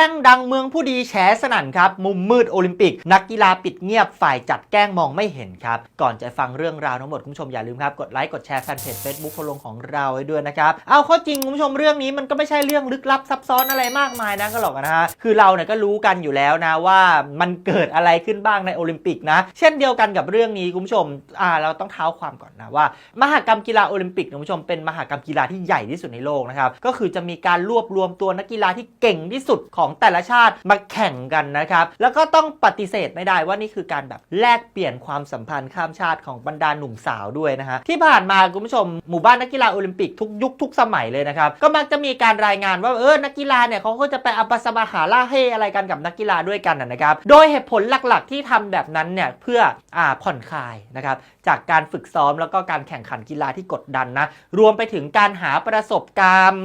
แป้งดังเมืองผู้ดีแฉสนั่นครับ มุมมืดโอลิมปิก นักกีฬาปิดเงียบฝ่ายจัดแกล้งมองไม่เห็นครับ ก่อนจะฟังเรื่องราวทั้งหมดคุณผู้ชมอย่าลืมครับ กดไลค์กดแชร์แฟนเพจ Facebook พลงของเราไว้ด้วยนะครับ เอาข้อจริงคุณผู้ชมเรื่องนี้มันก็ไม่ใช่เรื่องลึกลับซับซ้อนอะไรมากมายนะก็หรอกนะฮะคือเราเนี่ยก็รู้กันอยู่แล้วนะว่ามันเกิดอะไรขึ้นบ้างในโอลิมปิกนะ เช่นเดียวกันกับเรื่องนี้คุณผู้ชมอ่าเราต้องเท้าความก่อนนะว่า มหกรรมกีฬาโอลิมปิกคุณผู้ชมเป็นมหกรรมกีฬาที่ใหญ่ที่สุดในโลกนะครับก็คือจะมีการรวบรวมตัวนักกีฬาที่เก่งที่สุดของแต่ละชาติมาแข่งกันนะครับ แล้วก็ต้องปฏิเสธไม่ได้ว่านี่คือการแบบแลกเปลี่ยนความสัมพันธ์ข้ามชาติของบรรดาหนุ่มสาวด้วยนะฮะที่ผ่านมาคุณผู้ชมหมู่บ้านนักกีฬาโอลิมปิกทุกยุคทุกสมัยเลยนะครับ ก็มักจะมีการรายงานว่าเออนักกีฬาเนี่ยเขาก็จะไปอัปสมาหาล่าเฮอะไรกันกับนักกีฬาด้วยกันนะครับ โดยเหตุผลหลักๆ ที่ทำแบบนั้นเนี่ยเพื่ออ่าผ่อนคลายนะครับจากการฝึกซ้อมแล้วก็การแข่งขันกีฬาที่กดดันนะรวมไปถึงการหาประสบการณ์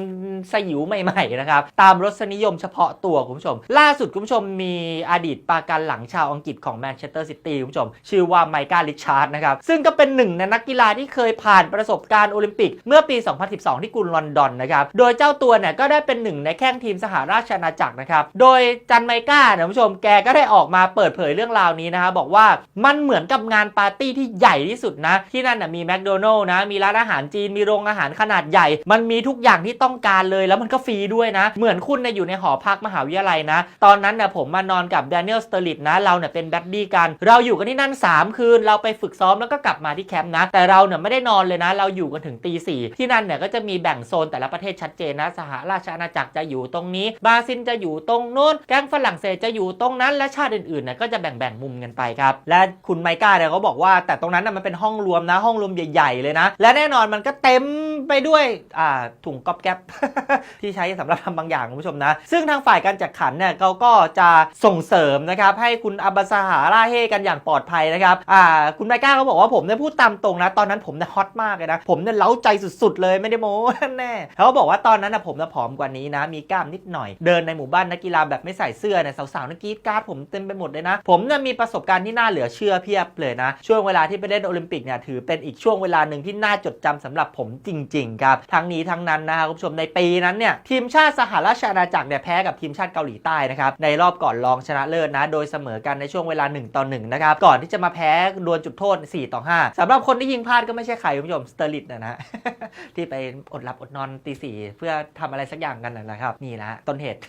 สยิวใหม่ๆนะครับตามรสนิยมเฉพาะตัวคุณผู้ชม ล่าสุดคุณผู้ชมมีอดีตปราการหลังชาวอังกฤษของแมนเชสเตอร์ซิตี้คุณผู้ชม ชื่อว่าไมค์กาลิชาร์ดนะครับ ซึ่งก็เป็นหนึ่งในนักกีฬาที่เคยผ่านประสบการณ์โอลิมปิก เมื่อปี 2012 ที่กรุงลอนดอนนะครับ โดยเจ้าตัวเนี่ยก็ได้เป็นหนึ่งในแข้งทีมสหราชอาณาจักรนะครับ โดยจันไมก้าเนี่ยคุณผู้ชมแกก็ได้ออกมาเปิดเผยเรื่องราวนี้นะครับบอกว่ามันเหมือนกับงานปาร์ตี้ที่ใหญ่ที่สุดนะ ที่นั่นนะมีแมคโดนัลล์นะมีร้านอาหารจีนมีโรงอาหารขนาดใหญ่ มันมีทุกอย่างที่ต้องการเลยแล้วมันก็ฟรีด้วยนะ เหมือนคุณเนี่ยอยู่ในหอพักมหาวิทยาลัยนะ ตอนนั้นเนี่ยผมมานอนกับแดเนียลสเตอร์ลิตนะ เราเนี่ยเป็นแบดดี้กัน เราอยู่กันที่นั่น 3 คืน เราไปฝึกซ้อมแล้วก็กลับมาที่แคมป์นะ แต่เราเนี่ยไม่ได้นอนเลยนะ เราอยู่กันถึงตีสี่ที่นั่นเนี่ยก็จะมีแบ่งโซนแต่ละประเทศชัดเจนนะ สหราชอาณาจักรจะอยู่ตรงนี้ บราซิลจะอยู่ตรงโน้น แก๊งฝรั่งเศสจะอยู่ตรงนั้น และชาติอื่นๆเนี่ยก็จะแบ่งๆมุมกันไปครับ และคุณไมก้าเนี่ยเขาบอกว่า แต่ตรงนั้นน่ะมันเป็นห้องรวมนะ ห้องรวมใหญ่ ๆ เลยนะ และแน่นอนมันก็เต็มไปด้วยถุงก๊อบแก๊ปที่ใช้สำหรับทำบางอย่างคุณผู้ชมนะ ซึ่งทางฝ่ายการจัดขันเนี่ยเขาก็จะส่งเสริมนะครับให้คุณอับบาซาหาล่าเฮกันอย่างปลอดภัยนะครับคุณไมก้าเขาบอกว่าผมเนี่ยพูดตามตรงนะ ตอนนั้นผมเนี่ยฮอตมากเลยนะ ผมเนี่ยเล้าใจสุดๆ เลยไม่ได้โม้แน่เขาบอกว่าตอนนั้นนะผมเนี่ยผอมกว่านี้นะ มีกล้ามนิดหน่อย เดินในหมู่บ้านนักกีฬาแบบไม่ใส่เสื้อเนี่ยสาวๆนักกรีดกราผมเต็มไปหมดเลยนะ ผมเนี่ยมีประสบการณ์ที่น่าเหลือเชื่อเพียบเลยนะ ช่วงเวลาที่ไปเล่นโอลิมปิกเนี่ยถือเป็นอีกช่วงเวลาหนึ่งที่น่าจดจำสำหรับผมจริงๆ ครับ ทั้งนี้ทั้งนั้นนะครับคุณผู้ชมในปีนั้นเนี่ยทีมชาติสหราชอาณาจักรเนี่ยแพ้กับทีมชาติเกาหลีใต้นะครับในรอบก่อนรองชนะเลิศนะ โดยเสมอกันในช่วงเวลา1ต่อ1นะครับก่อนที่จะมาแพ้ดวลจุดโทษ 4 ต่อ 5สำหรับคนที่ยิงพลาดก็ไม่ใช่ใครคุณผู้ชมสเตอร์ลิตนะนะที่ไปอดหลับอดนอนตีสี่เพื่อทำอะไรสักอย่างกันนะครับนี่นะต้นเหตุ